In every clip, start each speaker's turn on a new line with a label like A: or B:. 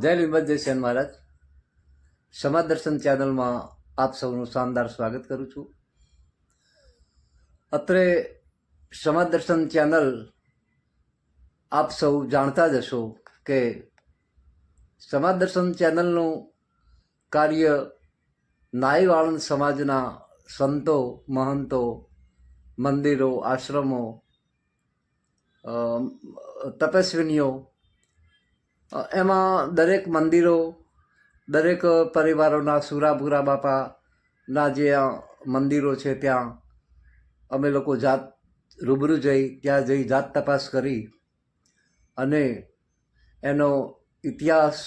A: જય લીંબત જયસેન મહારાજ. સમાજ દર્શન ચેનલમાં આપ સૌનું શાનદાર સ્વાગત કરું છું. અત્રે સમાજ દર્શન ચેનલ આપ સૌ જાણતા જ હશો કે સમાજ દર્શન ચેનલનું કાર્ય નાઈ વાળંદ સમાજના સંતો, મહંતો, મંદિરો, આશ્રમો તપસ્વીનીઓ એમાં દરેક મંદિરો, દરેક પરિવારોના સુરાપુરા બાપાના જે મંદિરો છે ત્યાં અમે લોકો જાત રૂબરૂ જઈ, ત્યાં જઈ જાત તપાસ કરી અને એનો ઇતિહાસ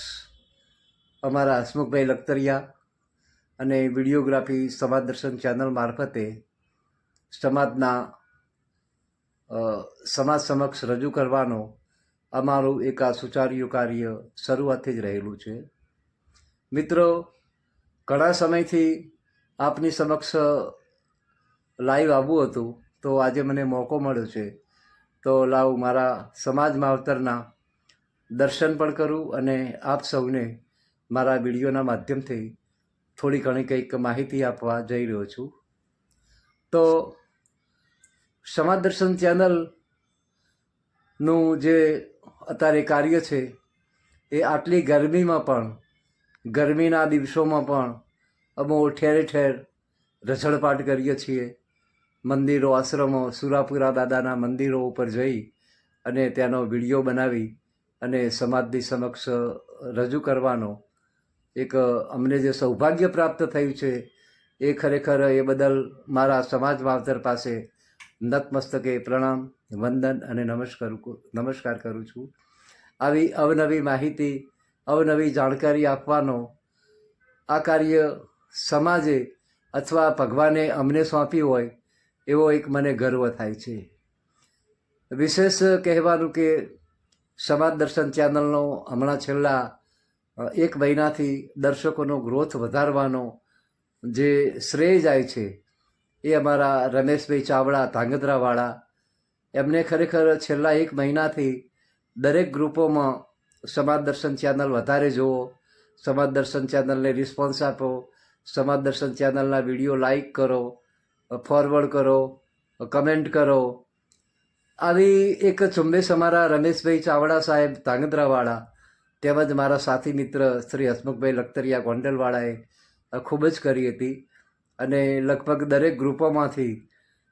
A: અમારા હસમુખભાઈ લખતરિયા અને વિડીયોગ્રાફી સમાજ દર્શન ચેનલ મારફતે સમાજના સમાજ સમક્ષ રજૂ કરવાનો અમારું એક આ સુચાર્યું કાર્ય શરૂઆતથી જ રહેલું છે. મિત્રો, ઘણા સમયથી આપની સમક્ષ લાઈવ આવવું હતું, તો આજે મને મોકો મળ્યો છે. તો લાવ મારા સમાજ માવતરના દર્શન પણ કરું અને આપ સૌને મારા વિડીયોના માધ્યમથી થોડી ઘણી કંઈક માહિતી આપવા જઈ રહ્યો છું. તો સમાજ દર્શન ચેનલ નું જે અત્યારે કાર્ય છે, એ આટલી ગરમીમાં પણ, ગરમીના દિવસોમાં પણ અમો ઠેર ઠેર રઝળપાટ કરીએ છીએ. મંદિરો, આશ્રમો, સુરાપુરા દાદાના મંદિરો ઉપર જઈ અને ત્યાંનો વીડિયો બનાવી અને સમાજની સમક્ષ રજૂ કરવાનો. એક અમને જે સૌભાગ્ય પ્રાપ્ત થયું છે, એ ખરેખર એ બદલ મારા સમાજ માવતર પાસે નતમસ્તકે પ્રણામ. વંદન અને નમસ્કાર નમસ્કાર કરું છું. આવી અવનવી માહિતી, અવનવી જાણકારી આપવાનો આ કાર્ય સમાજે અથવા ભગવાને અમને સોંપ્યું હોય, એવો એક મને ગર્વ થાય છે. વિશેષ કહેવાનું કે સમાજ દર્શન ચેનલનો હમણાં છેલ્લા એક મહિનાથી દર્શકોનો ગ્રોથ વધારવાનો જે શ્રેય જાય છે, એ અમારા રમેશભાઈ ચાવડા ધાંગધ્રાવાળા એમને ખરેખર છેલ્લા એક મહિનાથી દરેક ગ્રુપોમાં સમાજ દર્શન ચેનલ વધારે જુઓ, સમાજ દર્શન ચેનલને રિસ્પોન્સ આપો, સમાજ દર્શન ચેનલના વીડિયો લાઈક કરો ફોરવર્ડ કરો કમેન્ટ કરો. આવી એક ઝુંબેશ અમારા રમેશભાઈ ચાવડા સાહેબ ધાંગધ્રાવાળા તેમજ મારા સાથી મિત્ર શ્રી હસમુખભાઈ લખતરિયા ગોંડલવાળાએ ખૂબ જ કરી હતી અને લગભગ દરેક ગ્રુપોમાંથી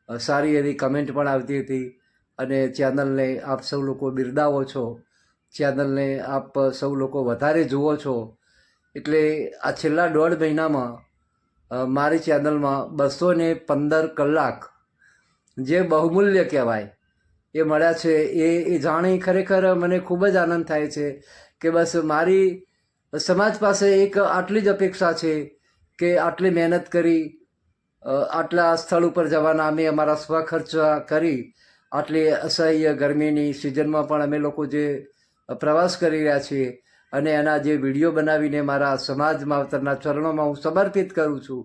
A: સારી એવી કમેન્ટ પણ આવતી હતી. અને ચેનલને આપ સૌ લોકો બિરદાવો છો. ચેનલને આપ સૌ લોકો વધારે જુઓ છો. એટલે આ છેલ્લા દોઢ મહિનામાં મારી ચેનલમાં બસો ને પંદર કલાક જે બહુમૂલ્ય કહેવાય, એ મળ્યા છે. એ એ જાણી ખરેખર મને ખૂબ જ આનંદ થાય છે કે બસ મારી સમાજ પાસે એક આટલી જ અપેક્ષા છે કે આટલી મહેનત કરી આટલા સ્થળ ઉપર જવાના. અમે અમારા સ્વખર્ચ કરી આટલી અસહ્ય ગરમીની સિઝનમાં પણ અમે લોકો જે પ્રવાસ કરી રહ્યા છીએ અને એના જે વીડિયો બનાવીને મારા સમાજ માવતરના ચરણોમાં હું સમર્પિત કરું છું,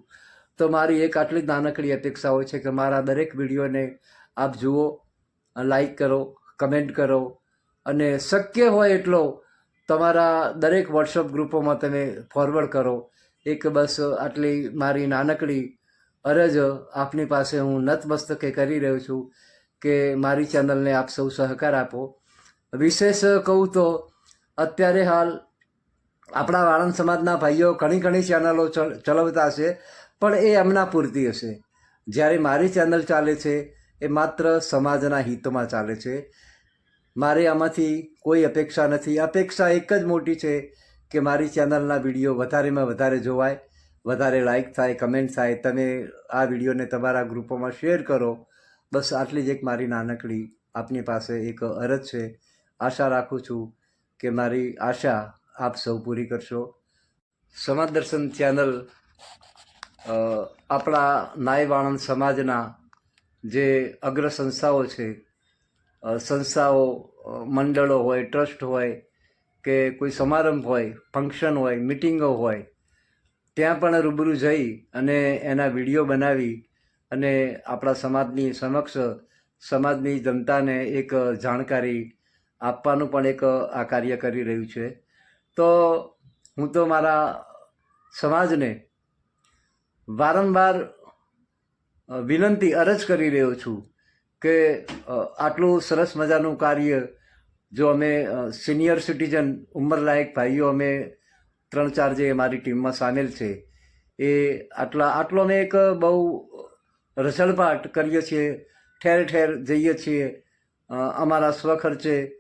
A: તો મારી એક આટલી નાનકડી અપેક્ષા હોય છે કે મારા દરેક વિડીયોને આપ જુઓ, લાઈક કરો, કમેન્ટ કરો અને શક્ય હોય એટલો તમારા દરેક વોટ્સઅપ ગ્રુપોમાં તમે ફોરવર્ડ કરો. એક બસ આટલી મારી નાનકડી અરજ આપની પાસે હું નતમસ્તકે કરી રહ્યો છું. કે મારી ચેનલને આપ સૌ સહકાર આપો. વિશેષ કહું તો, અત્યારે હાલ આપણા વાળંદ સમાજના ભાઈઓ ઘણી ઘણી ચેનલો ચલ- ચલાવતા હશે, પણ એ એમના પૂરતી હશે. જ્યારે મારી ચેનલ ચાલે છે, એ માત્ર સમાજના હિતમાં ચાલે છે. મારે આમાંથી કોઈ અપેક્ષા નથી. અપેક્ષા એક જ મોટી છે કે મારી ચેનલના વીડિયો વધારેમાં વધારે જોવાય, વધારે લાઇક થાય, કમેન્ટ થાય. તમે આ વિડીયોને તમારા ગ્રુપોમાં શેર કરો. બસ આટલી જ એક મારી નાનકડી આપની પાસે એક અરજ છે. આશા રાખું છું કે મારી આશા આપ સૌ પૂરી કરશો. સમાજ દર્શન ચેનલ આપણા નાયવાણંદ સમાજના જે અગ્ર સંસ્થાઓ છે સંસ્થાઓ મંડળો હોય, ટ્રસ્ટ હોય, કે કોઈ સમારંભ હોય, ફંક્શન હોય, મિટિંગો હોય, ત્યાં પણ રૂબરૂ જઈ અને એના વીડિયો બનાવી અને આપણા સમાજની સમક્ષ, સમાજની જનતાને એક જાણકારી આપવાનું પણ એક આ કાર્ય કરી રહ્યું છે. તો હું તો મારા સમાજને વારંવાર વિનંતી, અરજ કરી રહ્યો છું કે આટલું સરસ મજાનું કાર્ય જો અમે સિનિયર સિટીઝન ઉંમરલાયક ભાઈઓ અમે ત્રણ ચાર જે મારી ટીમમાં સામેલ છે, એ આટલા, આટલો અમે એક બહુ રસળપાટ કરીએ છીએ, ઠેર ઠેર જઈએ છીએ. અમારા સ્વખર્ચે,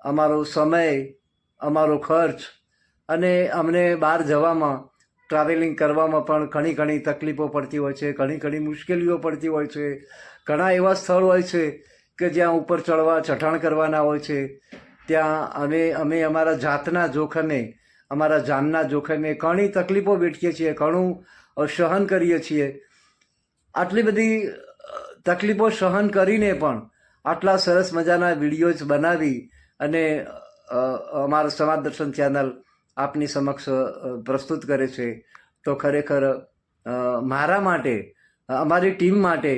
A: અમારો સમય, અમારો ખર્ચ અને અમને બહાર જવામાં ટ્રાવેલિંગ કરવામાં પણ ઘણી ઘણી તકલીફો પડતી હોય છે, ઘણી ઘણી મુશ્કેલીઓ પડતી હોય છે. ઘણા એવા સ્થળ હોય છે કે જ્યાં ઉપર ચડવા, ચઢાણ કરવાના હોય છે. ત્યાં અમે અમે અમારા જાતના જોખમે, અમારા જાનના જોખમે ઘણી તકલીફો વેઠીએ છીએ, ઘણું સહન કરીએ છીએ. આટલી બધી તકલીફો સહન કરીને પણ આટલા સરસ મજાના વિડીયોઝ બનાવી અને અમારું સમાજ દર્શન ચેનલ આપની સમક્ષ પ્રસ્તુત કરે છે, તો ખરેખર મારા માટે, અમારી ટીમ માટે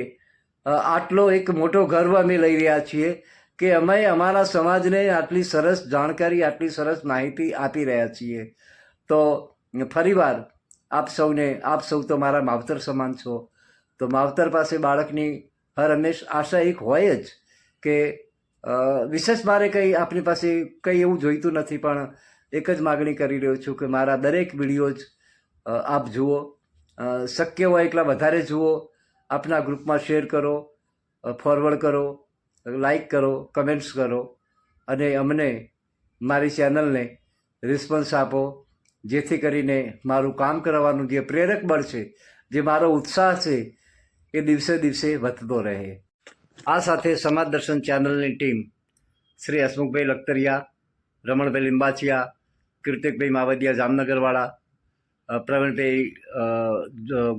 A: આટલો એક મોટો ગર્વ અમે લઈ રહ્યા છીએ કે અમે અમારા સમાજને આટલી સરસ જાણકારી, આટલી સરસ માહિતી આપી રહ્યા છીએ. તો ફરીવાર આપ સૌને, આપ સૌ તો મારા માવતર સમાન છો. તો માવતર પાસે બાળકની હર હંમેશ આશા એક હોય જ કે વિશેષ મારે કંઈ આપની પાસે કંઈ એવું જોઈતું નથી, પણ એક જ માગણી કરી રહ્યો છું કે મારા દરેક વીડિયો જ આપ જુઓ શક્ય હોય એટલા વધારે જુઓ, આપના ગ્રુપમાં શેર કરો ફોરવર્ડ કરો લાઈક કરો કમેન્ટ્સ કરો, અને અમને, મારી ચેનલને રિસ્પોન્સ આપો, જેથી કરીને મારું કામ કરવાનું જે પ્રેરક બળ છે, જે મારો ઉત્સાહ છે એ દિવસે દિવસે વધતો રહે. આ સાથે સમાજ દર્શન ચેનલની ટીમ શ્રી હસમુખભાઈ લખતરિયા, રમણભાઈ લિંબાચિયા, કીર્તિકભાઈ માવદિયા જામનગરવાળા પ્રવીણભાઈ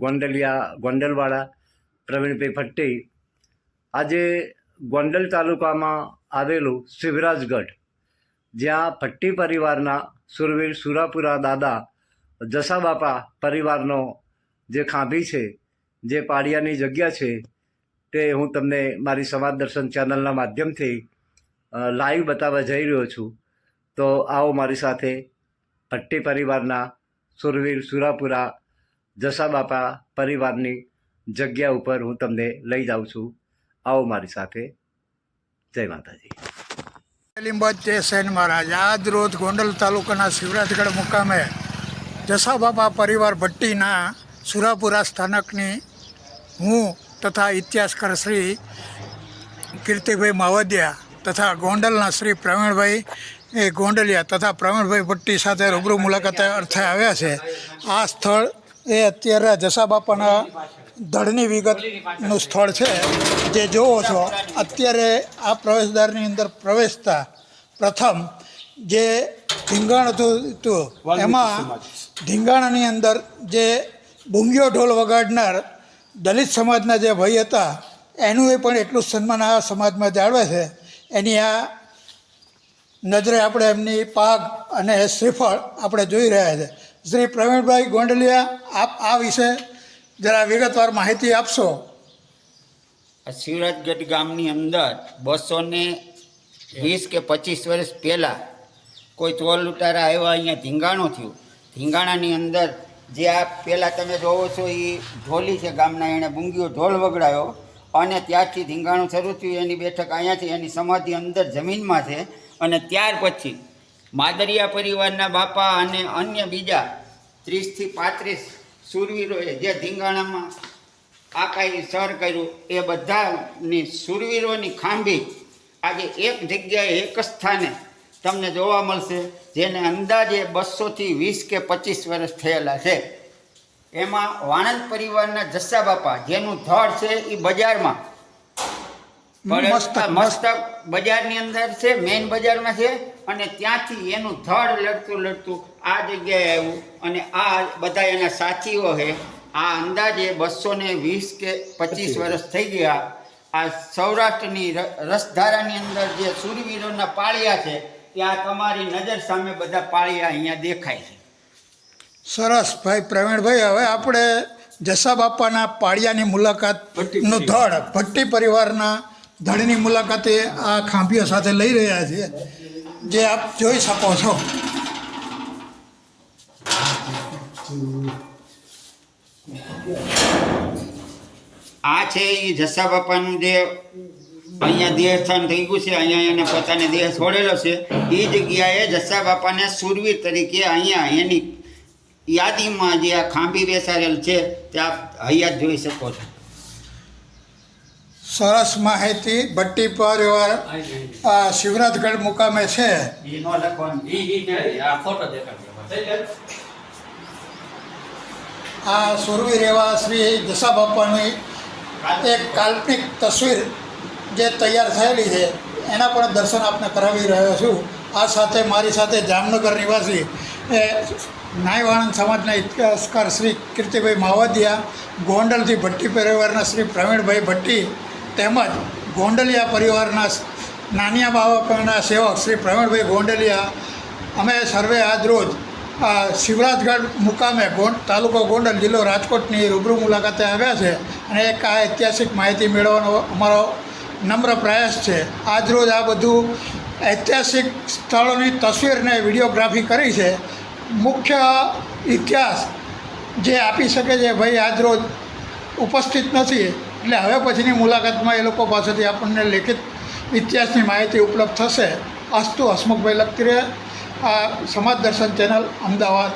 A: ગોંડલિયા, ગોંડલવાળા, પ્રવીણભાઈ ભટ્ટી. આજે ગોંડલ તાલુકામાં આવેલું શિવરાજગઢ, જ્યાં ભટ્ટી પરિવારના સુરવીર સુરાપુરા દાદા, જસાબાપા પરિવારનો જે ખાંભી છે જે પાડિયાની જગ્યા છે, તે હું તમને મારી સમાજ દર્શન ચેનલના માધ્યમથી લાઈવ બતાવવા જઈ રહ્યો છું. તો આવો મારી સાથે ભટ્ટી પરિવારના સુરવીર સુરાપુરા જસાબાપા પરિવારની જગ્યા ઉપર હું તમને લઈ જાઉં છું. આવો મારી સાથે. જય માતાજી.
B: લીંબાજ તે સેન મહારાજ, આજ રોજ ગોંડલ તાલુકાના શિવરાજગઢ મુકામે જસાબાપા પરિવાર ભટ્ટીના સુરાપુરા સ્થાનકની હું તથા ઇતિહાસકાર શ્રી કીર્તિભાઈ માવદિયા તથા ગોંડલના શ્રી પ્રવીણભાઈ એ ગોંડલિયા તથા પ્રવીણભાઈ ભટ્ટી સાથે રૂબરૂ મુલાકાતે અર્થે આવ્યા છે. આ સ્થળ એ અત્યારે જસાબાપાના ધડની વિગતનું સ્થળ છે. જે જોવો છો અત્યારે આ પ્રવેશદ્વારની અંદર પ્રવેશતા પ્રથમ જે ધીંગાણ હતું હતું એમાં ધીંગાણાની અંદર જે ભૂંગીઓ ઢોલ વગાડનાર દલિત સમાજના જે ભાઈ હતા, એનું એ પણ એટલું સન્માન આ સમાજમાં જાળવે છે. એની આ નજરે આપણે એમની પાગ અને શ્રીફળ આપણે જોઈ રહ્યા છે. શ્રી પ્રવીણભાઈ ગોંડલિયા, આપ આ વિશે જરા વિગતવાર માહિતી આપશો?
C: શિવરાજગઢ ગામની અંદર બસો ને વીસ કે પચીસ વર્ષ પહેલાં કોઈ ચોર લૂંટારા આવ્યા અહીંયા ધીંગાણું થયું. ધીંગાણાની અંદર જે આ પહેલાં તમે જોવો છો એ ઢોલી છે ગામના એણે બુંગીઓ ઢોલ વગડાયો અને ત્યારથી ધીંગાણું શરૂ થયું. એની બેઠક અહીંયાથી, એની સમાધિ અંદર જમીનમાં છે અને ત્યાર પછી માદરિયા પરિવારના બાપા અને અન્ય બીજા ત્રીસથી પાંત્રીસ સુરવીરોએ જે ધીંગાણામાં આ સર કર્યું, એ બધાની સુરવીરોની ખાંભી આજે એક જગ્યાએ એક સ્થાને તમને જોવા મળશે જેને અંદાજે બસોથી વીસ કે પચીસ વર્ષ થયેલા છે. એમાં વાણંદ પરિવારના જસ્સા બાપા જેનું ધડ છે એ બજારમાં.
B: મસ્તક
C: બજારની અંદર છે મેઇન બજારમાં છે અને ત્યાંથી એનું ધડ લડતું લડતું આ જગ્યાએ આવ્યું અને આ બધા એના સાથીઓ છે. આ અંદાજે બસો ને વીસ કે પચીસ વર્ષ થઈ ગયા. આ સૌરાષ્ટ્રની રસધારાની અંદર જે સુરવીરોના પાળિયા છે ત્યાં તમારી નજર સામે બધા પાળિયા અહીંયા દેખાય છે.
B: સરસ ભાઈ પ્રવીણભાઈ હવે આપણે જસા બાપાના પાળિયાની મુલાકાતનું ધડ ભટ્ટી પરિવારના ધડની મુલાકાતે આ ખાંભીઓ સાથે લઈ રહ્યા છીએ જે આપ જોઈ શકો છો.
C: આ છે એ જસા બાપાનું જે અહીંયા દેહસ્થાન થઈ ગયું છે અહીંયા એને પોતાને દેહ છોડેલો છે. એ જગ્યાએ જસ્સા બાપાને સુરવીર તરીકે અહીંયા એની યાદીમાં જે આ ખાંભી બેસાડેલ છે તે આપ હૈયાત જોઈ શકો છો.
B: સરસ માહિતી ભટ્ટી પર આ શિવરાજગઢ મુકામે છે.
C: એ નો લખવાનું
B: આ સુરવીર એવા શ્રી જસા બાપાની એક કાલ્પનિક તસવીર જે તૈયાર થયેલી છે, એના પણ દર્શન આપને કરાવી રહ્યો છું. આ સાથે મારી સાથે જામનગર નિવાસી, એ નાયવાણંદ સમાજના ઇતિહાસકાર શ્રી કીર્તિભાઈ માવદિયા, ગોંડલથી ભટ્ટી પરિવારના શ્રી પ્રવીણભાઈ ભટ્ટી તેમજ ગોંડલિયા પરિવારના નાનિયા બાવાના સેવક શ્રી પ્રવીણભાઈ ગોંડલિયા. અમે સર્વે આજરોજ આ શિવરાજગઢ મુકામે ગોંડ તાલુકો ગોંડલ જિલ્લો રાજકોટની રૂબરૂ મુલાકાતે આવ્યા છે અને એક આ ઐતિહાસિક માહિતી મેળવવાનો અમારો નમ્ર પ્રયાસ છે. આજરોજ આ બધું ઐતિહાસિક સ્થળોની તસવીરને વિડીયોગ્રાફી કરી છે. મુખ્ય ઇતિહાસ જે આપી શકે છે, ભાઈ, આજરોજ ઉપસ્થિત નથી. એટલે હવે પછીની મુલાકાતમાં એ લોકો પાસેથી આપણને લેખિત ઇતિહાસની માહિતી ઉપલબ્ધ થશે. અસ્તુ હસમુખભાઈ લખતી રહે આ સમાજ દર્શન ચેનલ અમદાવાદ.